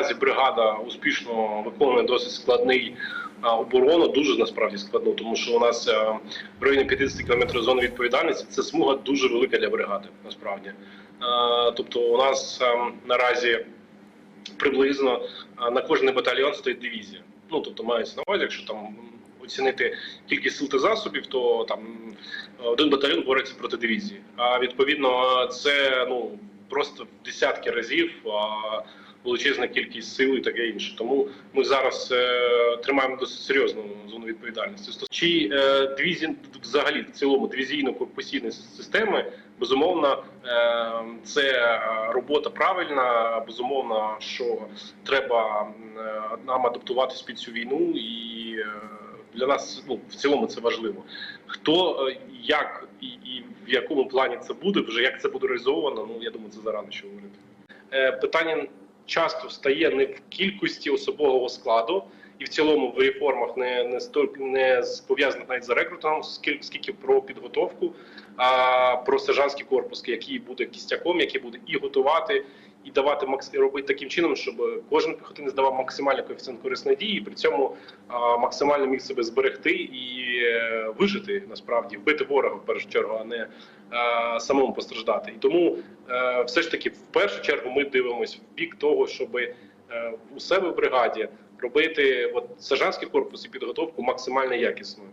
наразі бригада успішно виконує досить складний оборону, дуже насправді складну, тому що у нас е, в районі 50 км зони відповідальності це смуга дуже велика для бригади. Насправді, тобто, у нас е, наразі приблизно е, на кожний батальйон стоїть дивізія. Ну тобто мається на увазі, якщо там оцінити кількість сил та засобів, то там один батальйон бореться проти дивізії. А відповідно, це ну просто в десятки разів а, величезна кількість сил і таке інше. Тому ми зараз е, тримаємо досить серйозну зону відповідальності. Чи е, дивізії взагалі в цілому дивізійно-корпусійні системи безумовно е, це робота правильна. Безумовно, що треба нам адаптуватись під цю війну, і для нас ну в цілому це важливо. Хто як і, і в якому плані це буде, вже як це буде реалізовано. Ну я думаю, це зарано ще говорити. Е, питання часто стає не в кількості особового складу, і в цілому в реформах не не не пов'язаних навіть за рекрутом, скільки, скільки про підготовку, а про сержантський корпус, який буде кістяком, який буде і готувати, і давати і робити таким чином, щоб кожен піхотинець давав максимальний коефіцієнт корисної дії, і при цьому максимально міг себе зберегти і е, вижити насправді, вбити ворога в першу чергу, а не е, самому постраждати. І тому е, все ж таки в першу чергу ми дивимося в бік того, щоб у себе в бригаді робити от сержантський корпус і підготовку максимально якісною.